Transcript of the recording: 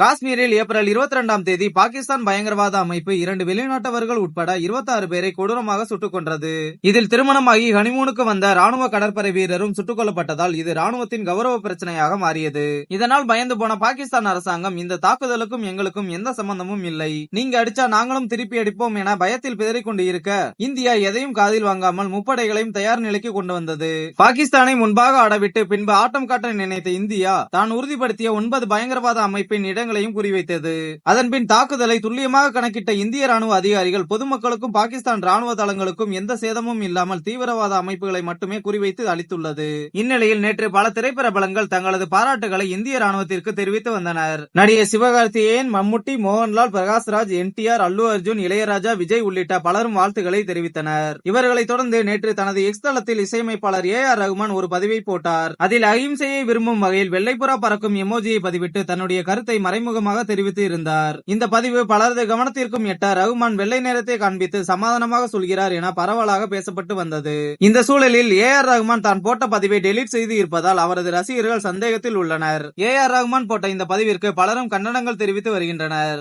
காஷ்மீரில் ஏப்ரல் இருபத்தி ரெண்டாம் தேதி பாகிஸ்தான் பயங்கரவாத அமைப்பு இரண்டு வெளிநாட்டவர்கள் உட்பட 26 பேரை கொடூரமாக சுட்டுக் கொன்றது. இதில் திருமணமாகி ஹனிமூனுக்கு வந்த ராணுவ கடற்படை வீரரும் சுட்டுக் கொல்லப்பட்டதால் இது ராணுவத்தின் கௌரவ பிரச்சனையாக மாறியது. இதனால் பயந்து போன பாகிஸ்தான் அரசாங்கம் இந்த தாக்குதலுக்கும் எங்களுக்கும் எந்த சம்பந்தமும் இல்லை. நீங்க அடிச்சா நாங்களும் திருப்பி அடிப்போம் என பயத்தில் பிதறிக்கொண்டு இருக்க இந்தியா எதையும் காதில் வாங்காமல் முப்படைகளையும் தயார் நிலைக்கு கொண்டு வந்தது. பாகிஸ்தானை முன்பாக ஆடவிட்டு பின்பு ஆட்டம் காட்ட நினைத்த இந்தியா தான் உறுதிப்படுத்திய ஒன்பது பயங்கரவாத அமைப்பின் இடங்கள் இடங்களையும் குறிவைத்தது. அதன்பின் தாக்குதலை துல்லியமாக கணக்கிட்ட இந்திய ராணுவ அதிகாரிகள் பொதுமக்களுக்கும் பாகிஸ்தான் ராணுவ தளங்களுக்கும் எந்த சேதமும் இல்லாமல் தீவிரவாத அமைப்புகளை மட்டுமே குறிவைத்து அளித்துள்ளது. இந்நிலையில் நேற்று பல திரைப்பிரபலங்கள் தங்களது பாராட்டுகளை இந்திய ராணுவத்திற்கு தெரிவித்து வந்தனர். நடிகை சிவகார்த்திகேயன் மம்முட்டி மோகன்லால் பிரகாஷ்ராஜ் என் டி ஆர் அல்லு அர்ஜுன் இளையராஜா விஜய் உள்ளிட்ட பலரும் வாழ்த்துக்களை தெரிவித்தனர். இவர்களைத் தொடர்ந்து நேற்று தனது எக்ஸ் தளத்தில் இசையமைப்பாளர் ஏ ஆர் ரகுமான் ஒரு பதிவை போட்டார். அதில் அகிம்சையை விரும்பும் வகையில் வெள்ளைப்புறா பறக்கும் எமோஜியை பதிவிட்டு தன்னுடைய கருத்தை மறைமுகமாக தெரிவித்து இருந்தார். இந்த பதிவு பலரது கவனத்திற்கும் எட்ட ரகுமான் வெள்ளை நேரத்தை காண்பித்து சமாதானமாக சொல்கிறார் என பரவலாக பேசப்பட்டு வந்தது. இந்த சூழலில் ஏ ஆர் ரகுமான் தான் போட்ட பதிவை டெலீட் செய்து இருப்பதால் அவரது ரசிகர்கள் சந்தேகத்தில் உள்ளனர். ஏ ஆர் ரகுமான் போட்ட இந்த பதிவிற்கு பலரும் கண்டனங்கள் தெரிவித்து வருகின்றனர்.